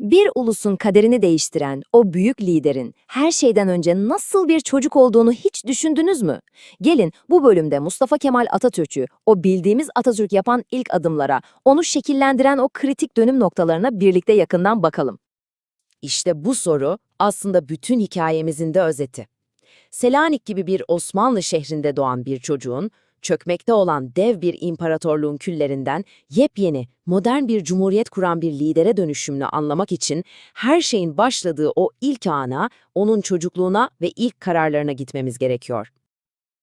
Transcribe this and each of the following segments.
Bir ulusun kaderini değiştiren o büyük liderin her şeyden önce nasıl bir çocuk olduğunu hiç düşündünüz mü? Gelin bu bölümde Mustafa Kemal Atatürk'ü, o bildiğimiz Atatürk yapan ilk adımlara, onu şekillendiren o kritik dönüm noktalarına birlikte yakından bakalım. İşte bu soru aslında bütün hikayemizin de özeti. Selanik gibi bir Osmanlı şehrinde doğan bir çocuğun, çökmekte olan dev bir imparatorluğun küllerinden yepyeni, modern bir cumhuriyet kuran bir lidere dönüşümünü anlamak için her şeyin başladığı o ilk ana, onun çocukluğuna ve ilk kararlarına gitmemiz gerekiyor.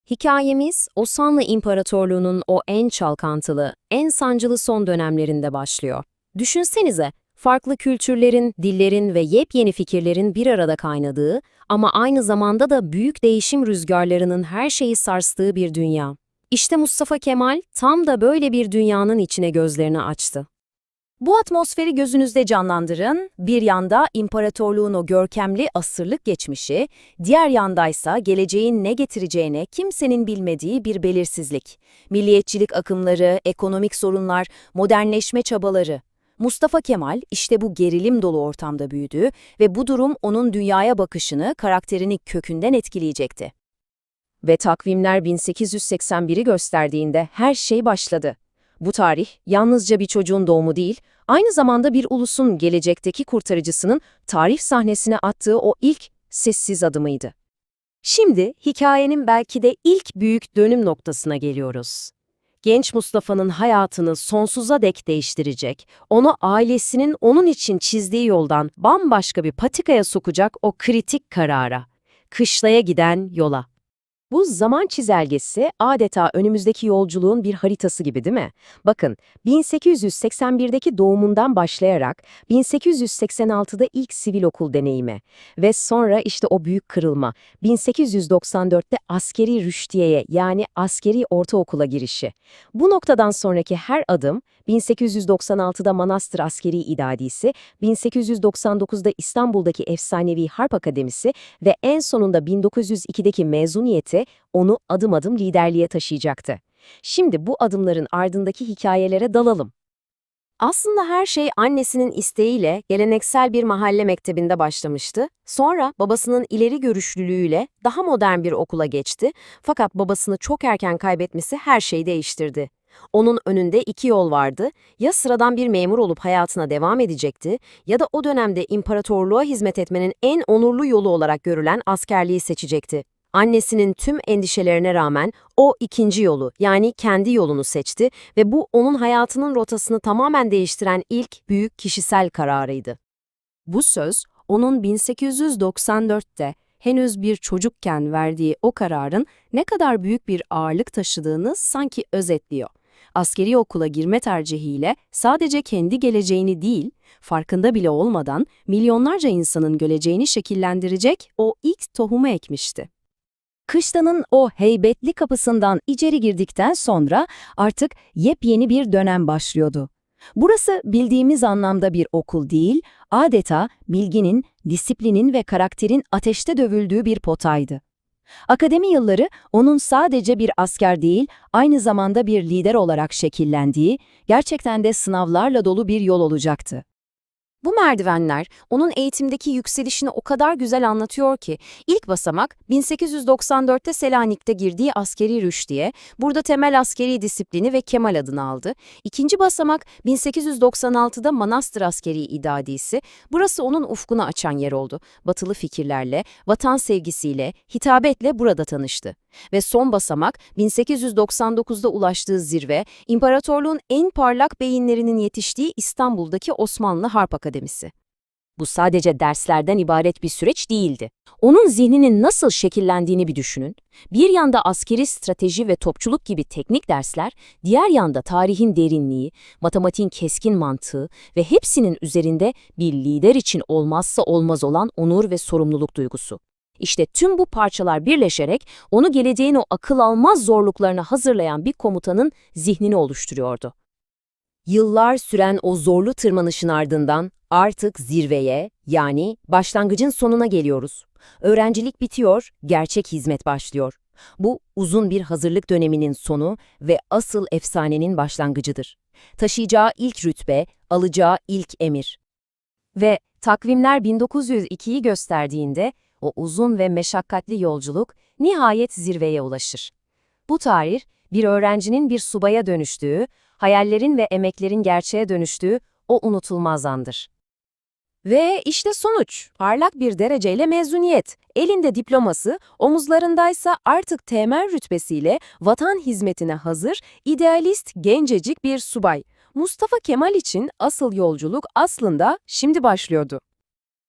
Hikayemiz Osmanlı İmparatorluğu'nun o en çalkantılı, en sancılı son dönemlerinde başlıyor. Düşünsenize, farklı kültürlerin, dillerin ve yepyeni fikirlerin bir arada kaynadığı ama aynı zamanda da büyük değişim rüzgarlarının her şeyi sarstığı bir dünya. İşte Mustafa Kemal tam da böyle bir dünyanın içine gözlerini açtı. Bu atmosferi gözünüzde canlandırın. Bir yanda imparatorluğun o görkemli asırlık geçmişi, diğer yandaysa geleceğin ne getireceğine kimsenin bilmediği bir belirsizlik. Milliyetçilik akımları, ekonomik sorunlar, modernleşme çabaları. Mustafa Kemal işte bu gerilim dolu ortamda büyüdü ve bu durum onun dünyaya bakışını, karakterini kökünden etkileyecekti. Ve takvimler 1881'i gösterdiğinde her şey başladı. Bu tarih yalnızca bir çocuğun doğumu değil, aynı zamanda bir ulusun gelecekteki kurtarıcısının tarih sahnesine attığı o ilk sessiz adımıydı. Şimdi hikayenin belki de ilk büyük dönüm noktasına geliyoruz. Genç Mustafa'nın hayatını sonsuza dek değiştirecek, onu ailesinin onun için çizdiği yoldan bambaşka bir patikaya sokacak o kritik karara, kışlaya giden yola. Bu zaman çizelgesi adeta önümüzdeki yolculuğun bir haritası gibi değil mi? Bakın 1881'deki doğumundan başlayarak 1886'da ilk sivil okul deneyimi ve sonra işte o büyük kırılma 1894'te askeri rüştiyeye yani askeri ortaokula girişi. Bu noktadan sonraki her adım 1896'da Manastır Askeri İdadisi, 1899'da İstanbul'daki efsanevi Harp Akademisi ve en sonunda 1902'deki mezuniyeti onu adım adım liderliğe taşıyacaktı. Şimdi bu adımların ardındaki hikayelere dalalım. Aslında her şey annesinin isteğiyle geleneksel bir mahalle mektebinde başlamıştı. Sonra babasının ileri görüşlülüğüyle daha modern bir okula geçti. Fakat babasını çok erken kaybetmesi her şeyi değiştirdi. Onun önünde iki yol vardı. Ya sıradan bir memur olup hayatına devam edecekti ya da o dönemde imparatorluğa hizmet etmenin en onurlu yolu olarak görülen askerliği seçecekti. Annesinin tüm endişelerine rağmen o ikinci yolu yani kendi yolunu seçti ve bu onun hayatının rotasını tamamen değiştiren ilk büyük kişisel kararıydı. Bu söz onun 1894'te henüz bir çocukken verdiği o kararın ne kadar büyük bir ağırlık taşıdığını sanki özetliyor. Askeri okula girme tercihiyle sadece kendi geleceğini değil, farkında bile olmadan milyonlarca insanın geleceğini şekillendirecek o ilk tohumu ekmişti. Kışlanın o heybetli kapısından içeri girdikten sonra artık yepyeni bir dönem başlıyordu. Burası bildiğimiz anlamda bir okul değil, adeta bilginin, disiplinin ve karakterin ateşte dövüldüğü bir potaydı. Akademi yılları onun sadece bir asker değil, aynı zamanda bir lider olarak şekillendiği, gerçekten de sınavlarla dolu bir yol olacaktı. Bu merdivenler onun eğitimdeki yükselişini o kadar güzel anlatıyor ki ilk basamak 1894'te Selanik'te girdiği askeri rüştiye, burada temel askeri disiplini ve Kemal adını aldı. İkinci basamak 1896'da Manastır Askeri İdadisi, burası onun ufkunu açan yer oldu. Batılı fikirlerle, vatan sevgisiyle, hitabetle burada tanıştı. Ve son basamak 1899'da ulaştığı zirve, imparatorluğun en parlak beyinlerinin yetiştiği İstanbul'daki Osmanlı Harp Akademisi. Bu sadece derslerden ibaret bir süreç değildi. Onun zihninin nasıl şekillendiğini bir düşünün. Bir yanda askeri strateji ve topçuluk gibi teknik dersler, diğer yanda tarihin derinliği, matematiğin keskin mantığı ve hepsinin üzerinde bir lider için olmazsa olmaz olan onur ve sorumluluk duygusu. İşte tüm bu parçalar birleşerek onu geleceğin o akıl almaz zorluklarına hazırlayan bir komutanın zihnini oluşturuyordu. Yıllar süren o zorlu tırmanışın ardından artık zirveye yani başlangıcın sonuna geliyoruz. Öğrencilik bitiyor, gerçek hizmet başlıyor. Bu uzun bir hazırlık döneminin sonu ve asıl efsanenin başlangıcıdır. Taşıyacağı ilk rütbe, alacağı ilk emir. Ve takvimler 1902'yi gösterdiğinde o uzun ve meşakkatli yolculuk nihayet zirveye ulaşır. Bu tarih, bir öğrencinin bir subaya dönüştüğü, hayallerin ve emeklerin gerçeğe dönüştüğü o unutulmaz andır. Ve işte sonuç. Parlak bir dereceyle mezuniyet. Elinde diploması, omuzlarındaysa artık temel rütbesiyle vatan hizmetine hazır, idealist, gencecik bir subay. Mustafa Kemal için asıl yolculuk aslında şimdi başlıyordu.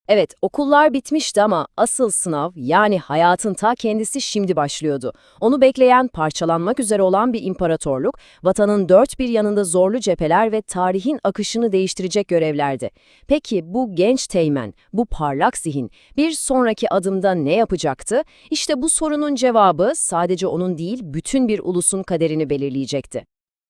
Evet, okullar bitmişti ama asıl sınav yani hayatın ta kendisi şimdi başlıyordu. Onu bekleyen, parçalanmak üzere olan bir imparatorluk, vatanın dört bir yanında zorlu cepheler ve tarihin akışını değiştirecek görevlerdi. Peki bu genç teğmen, bu parlak zihin bir sonraki adımda ne yapacaktı? İşte bu sorunun cevabı sadece onun değil, bütün bir ulusun kaderini belirleyecekti.